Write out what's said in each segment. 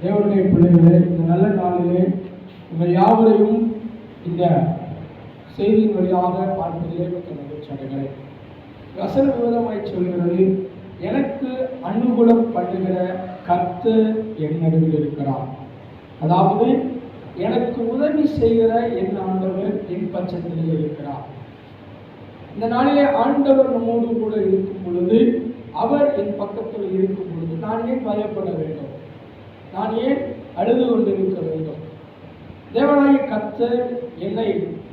தேவனுடைய பிள்ளைகளே இந்த நல்ல நாளிலே உங்கள் யாவரையும் இந்த செய்தியின் வழியாக பார்ப்பதிலே மிக்க மகிழ்ச்சி அடைகிறேன். வசன விவரமாய் சொல்கிறது எனக்கு அனுகூலம் பண்ணுகிற கத்து என் நடுவில் இருக்கிறார். அதாவது எனக்கு உதவி செய்கிற என் ஆண்டவர் என் பட்சத்திலே இருக்கிறார். இந்த நாளிலே ஆண்டவர் நம்மோடு கூட இருக்கும் பொழுது அவர் என் பக்கத்தில் இருக்கும் பொழுது நான் ஏன் பயப்பட வேண்டும்? நான் ஏன் அழுது கொண்டிருக்க வேண்டும்? தேவனாய கர்த்தர் என்னை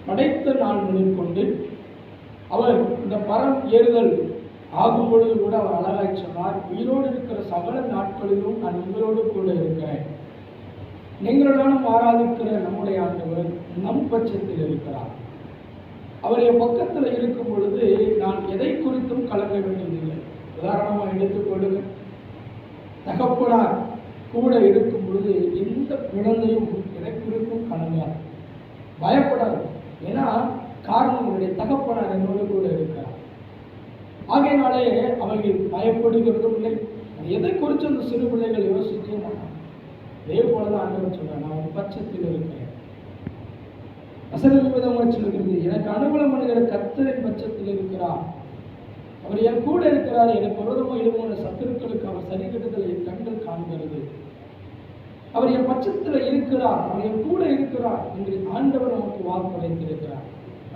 படைத்த நாள் கொண்டு அவர் இந்த மரம் ஏறுதல் ஆகும் பொழுது கூட அவர் அழகாய் சொன்னார் உயிரோடு இருக்கிற சகல நாட்களிலும் நான் உங்களோடு கூட இருக்கிறேன். நீங்களுடனும் ஆராதிக்கிற நம்முடைய ஆண்டவர் நம் பட்சத்தில் இருக்கிறார். அவருடைய பக்கத்தில் இருக்கும் பொழுது நான் எதை குறித்தும் கலங்க வேண்டியதில்லை. உதாரணமாக எடுத்துக்கொள்ளுங்க தகப்பனார் கூட இருக்கும் பொழுது எந்த குழந்தையும் எதை குறித்தும் பயப்படாது. ஏன்னா காரணம் என்னுடைய தகப்பனார் என்னோடு கூட இருக்கிறார். ஆகையினாலே அவர்கள் பயப்படுகிறதும் இல்லை. எதை குறித்து அந்த சிறு பிள்ளைகள் யோசிக்க மாட்டாங்க. அதே போலதான் ஆண்டவர் சொல்றார் நான் ஒரு பட்சத்தில் இருக்கிறேன். வசன விதமாக சொல்கிறது எனக்கு அனுகூலம் பண்ணுகிற கத்தரின் பட்சத்தில் இருக்கிறார். அவர் என் கூட இருக்கிறார். எனக்கு விரோதமாக எழுபோன சத்துருக்களுக்கு அவர் சரி கட்டுதல் என் காண்கிறது. அவர் என் பட்சத்தில் இருக்கிறார் அவர் என் கூட இருக்கிறார் என்று ஆண்டவர் நமக்கு வாக்களித்திருக்கிறார்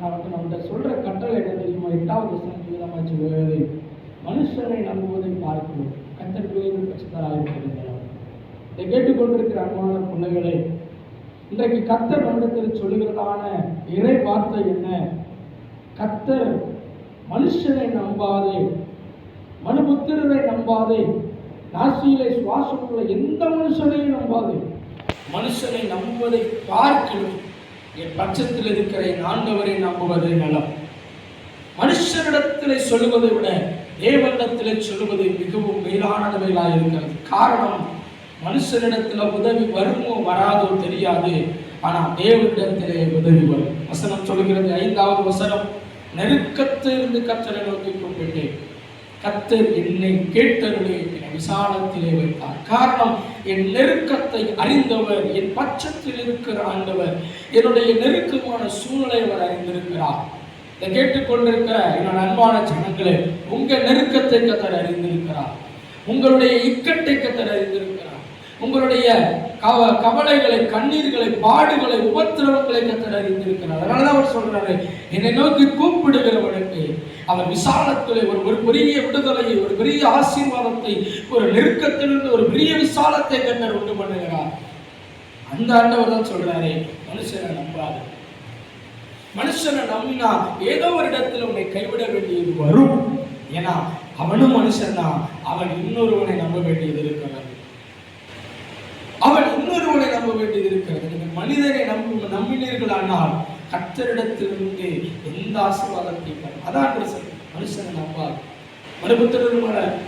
நமக்கு நம்மகிட்ட சொல்ற கட்டளை என்ன தெரியுமா? எட்டாவது வசனம் விதமாக மனுஷனை நம்புவதை பார்க்கிறோம். கத்தர் பட்சத்தராக இருக்கிறார். இதை கேட்டுக்கொண்டிருக்கிற அன்பான பிள்ளைகளை இன்றைக்கு கத்தர் நம்மிடத்தில் சொல்லுகிறதான இறை வார்த்தை என்ன? கத்தர் மனுஷனை நம்பாதே மனுபுத்திரரை நம்பாதே நாசியிலே சுவாசம் உள்ள எந்த மனுஷனையும் நம்பாது. மனுஷனை நம்புவதை பார்க்கணும் என் பட்சத்தில் இருக்கிற என் ஆண்டவரை நம்புவதே நலம். மனுஷரிடத்தில் சொல்லுவதை விட தேவனிடத்திலே சொல்லுவது மிகவும் மேலானவைகளாக இருக்கிறது. காரணம் மனுஷனிடத்தில் உதவி வருமோ வராதோ தெரியாது. ஆனால் தேவனிடத்திலே உதவி வரும். வசனம் சொல்கிறது ஐந்தாவது வசனம் நெருக்கத்திலிருந்து கத்தரை நோக்கி கொண்டேன் கத்தர் என்னை கேட்டருளே விசாலத்திலே வைத்தார். காரணம் என் நெருக்கத்தை அறிந்தவர் என் பட்சத்தில் இருக்கிற ஆண்டவர் என்னுடைய நெருக்கமான சூழ்நிலை அவர் அறிந்திருக்கிறார். இதை கேட்டுக்கொண்டிருக்கிற என்னோட அன்பான ஜனங்களே உங்கள் நெருக்கத்தை கத்தர் அறிந்திருக்கிறார். உங்களுடைய இக்கட்டை கத்தர் அறிந்திருக்கிறார். உங்களுடைய கவ கவலைகளை கண்ணீர்களை பாடுகளை உபத்திரவங்களை கத்தர் அறிந்திருக்கிறார். அதனால அவர் சொல்றாரு என்னை நோக்கி கூப்பிடுகிறவனுக்கு அவர் விசாலத்திலே ஒரு ஒரு பெரிய விடுதலையை ஒரு பெரிய ஆசீர்வாதத்தை ஒரு நெருக்கத்திலிருந்து ஒரு பெரிய விசாலத்தை கத்தர் உண்டு பண்ணுகிறார். அந்த ஆண்டவர் தான் சொல்றாரு மனுஷனை நம்பாது. மனுஷனை நம்பினா ஏதோ ஒரு இடத்துல உன்னை கைவிட வேண்டியது வரும். ஏன்னா அவனும் மனுஷன் தான் அவன் இன்னொருவனை நம்ப வேண்டியது இருக்கிறார் அவன் இன்னொருவனை நம்ப வேண்டியது இருக்கிறது நீங்கள் மனிதனை நம்ப நம்பினீர்களானால் கத்தரிடத்திலிருந்து எந்த ஆசீர்வாதத்தை பெறும் அதான் பிரசன் மனுஷனை நம்பாது. மறுபுத்திரர்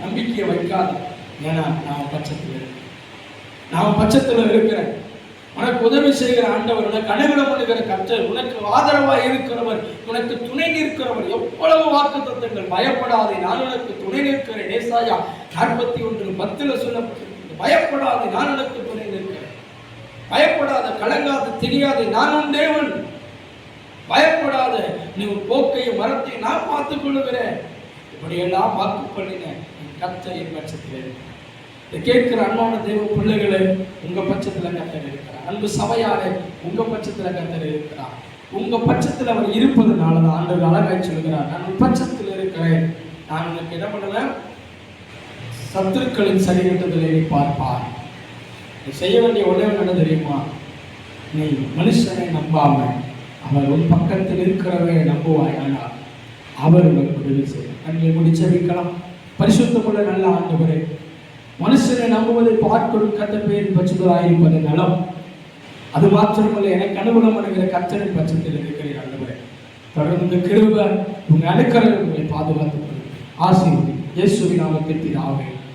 நம்பிக்கையை வைக்காது. ஏன்னா நான் பட்சத்தில் இருக்கேன் நான் பட்சத்தில் இருக்கிறேன் உனக்கு உதவி செய்கிற ஆண்டவர் உனக்கு அனுகூலம் பண்ணுகிற கற்றல் உனக்கு ஆதரவாக இருக்கிறவர் உனக்கு துணை நிற்கிறவர். எவ்வளவு வாக்கு தத்துவங்கள் பயப்படாதே. நான் உனக்கு துணை நிற்கிறேன். நேசாயா நாற்பத்தி ஒன்று பத்தில் சொல்லப்பட்டிருக்கிறது. பயப்படாதே நான் உனக்கு துணை நிற்கிறேன். பயப்படாத கலங்காத தெரியாது நான் உன் தேவன். பயப்படாத நீ உன் போக்கையும் மரத்தையும் நான் பார்த்துக் கொள்ளுகிறேன். இப்படியெல்லாம் வாக்கு பண்ணினேன் கர்த்தர் என் பட்சத்தில். இதை கேட்கிற அன்பான தெய்வ பிள்ளைகளே உங்கள் பட்சத்தில் கத்தர் இருக்கிறார். அன்பு சபையாரே உங்கள் பட்சத்தில் கத்தர் இருக்கிறார். உங்கள் பட்சத்தில் அவர் இருப்பதுனால தான் ஆண்டவர் அழகாய் சொல்கிறார் நான் உன் பட்சத்தில் இருக்கிறேன். நான் உனக்கு என்ன பண்ணல? சத்துருக்களின் சரிகட்டுதலை நீ பார்ப்பார் நீ செய்ய வேண்டிய உடனே என்ன தெரியுமா? நீ மனுஷனை நம்பாம அவர் உன் பக்கத்தில் இருக்கிறவரை நம்புவாய். ஆனால் அவர் உனக்கு உதவி செய்யும். கண்ணியை முடிச்சு வைக்கலாம் பரிசுத்தமுள்ள நல்ல ஆண்டவரே மனுஷனை நம்புவதை பார்க்கணும் கத்த பேர் பட்சத்திலாயிருப்பது நலம். அது மாத்திரமல்ல எனக்கு அனுகூலம் பண்ணுகிற கத்தரின் பட்சத்தில் இருக்கிற ஆண்டவரே. தொடர்ந்து கிருப உங்க அனுக்கரை உங்களை பாதுகாத்துக் கொள்ளும் ஆசீர்வதி இயேசுவின் நாமத்தில் பிதாவே.